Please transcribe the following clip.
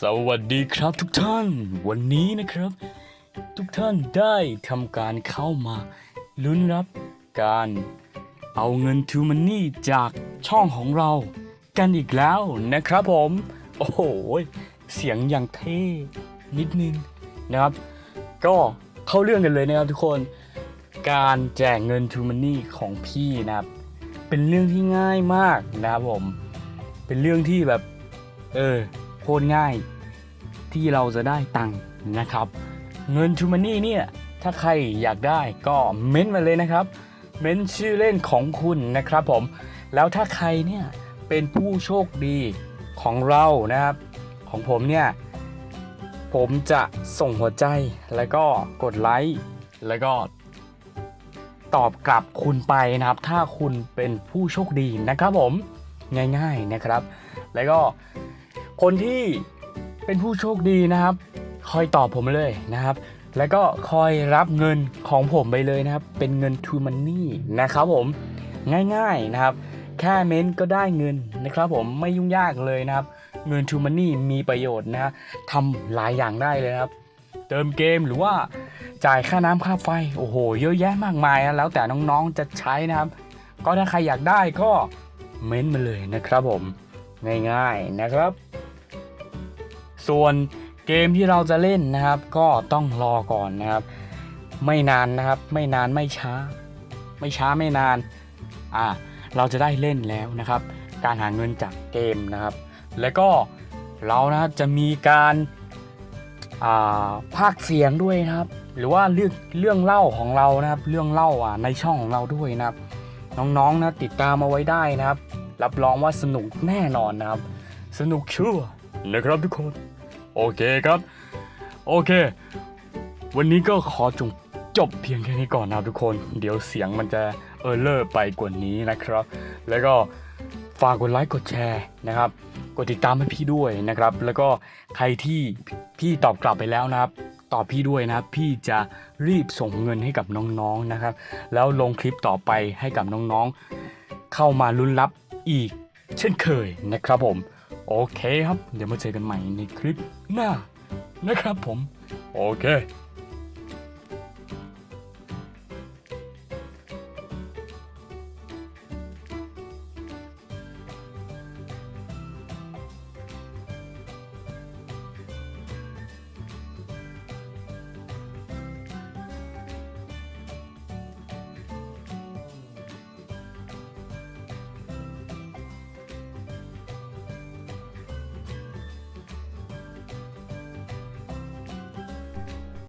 สวัสดีครับทุกท่าน วันนี้นะครับ ทุกท่านได้ทำการเข้ามาลุ้นรับการเอาเงิน to money จากช่องของเรากันอีกแล้วนะครับผม โอ้โห เสียงอย่างเท่นิดนึงนะครับ ก็เข้าเรื่องกันเลยนะครับทุกคน การแจกเงิน to money ของพี่นะครับ เป็นเรื่องที่ง่ายมากนะครับผม เป็นเรื่องที่แบบ เออ โคตรง่ายที่เราจะได้ตังค์นะครับ เงิน to money เนี่ยถ้าใครอยากได้ก็เม้นต์มาเลยนะครับ เม้นต์ชื่อเล่นของคุณนะครับผม แล้วถ้าใครเนี่ยเป็นผู้โชคดีของเรานะครับ ของผมเนี่ยผมจะส่งหัวใจแล้วก็กดไลค์แล้วก็ตอบกลับคุณไปนะครับ ถ้าคุณเป็นผู้โชคดีนะครับผมง่ายๆนะครับ แล้วก็ คนที่เป็นผู้โชคดีนะครับ คอยตอบผมเลยนะครับ แล้วก็คอยรับเงินของผมไปเลยนะครับ เป็นเงิน to money นะครับผมง่ายๆนะครับ แค่เม้นก็ได้เงินนะครับผมไม่ยุ่งยากเลยนะครับ เงิน to money มีประโยชน์นะทำหลายอย่างได้เลยครับ เติมเกมหรือว่าจ่ายค่าน้ำค่าไฟ โอ้โห เยอะแยะมากมายนะแล้วแต่น้องๆจะใช้นะครับ ก็ถ้าใครอยากได้ก็เม้นมาเลยนะครับผมง่ายๆนะครับ ส่วนเกมที่เราจะเล่นนะครับ ก็ต้องรอก่อนนะครับ ไม่นานนะครับ ไม่นานไม่ช้า ไม่ช้าไม่นานอ่าเราจะได้เล่นแล้วนะครับ การหาเงินจากเกมนะครับ แล้วก็เรานะจะมีการอ่าภาคเสียงด้วยนะครับ หรือว่าเรื่องเรื่องเล่าของเรานะครับ เรื่องเล่าอ่าในช่องของเราด้วยนะครับ น้องๆนะติดตามมาไว้ได้นะครับ รับรองว่าสนุกแน่นอนนะครับ สนุกชัวร์นะครับทุกคน โอเคครับ โอเค วันนี้ก็ขอจงจบเพียงแค่นี้ก่อนนะทุกคน เดี๋ยวเสียงมันจะเออเลอร์ไปกว่านี้นะครับ แล้วก็ฝากกดไลค์กดแชร์นะครับ กดติดตามให้พี่ด้วยนะครับ แล้วก็ใครที่พี่ตอบกลับไปแล้วนะครับ ตอบพี่ด้วยนะครับ พี่จะรีบส่งเงินให้กับน้องๆนะครับ แล้วลงคลิปต่อไปให้กับน้องๆ เข้ามาลุ้นรับอีกเช่นเคยนะครับผม โอเคครับ เดี๋ยวมาเจอกันใหม่ในคลิปหน้านะครับผม โอเค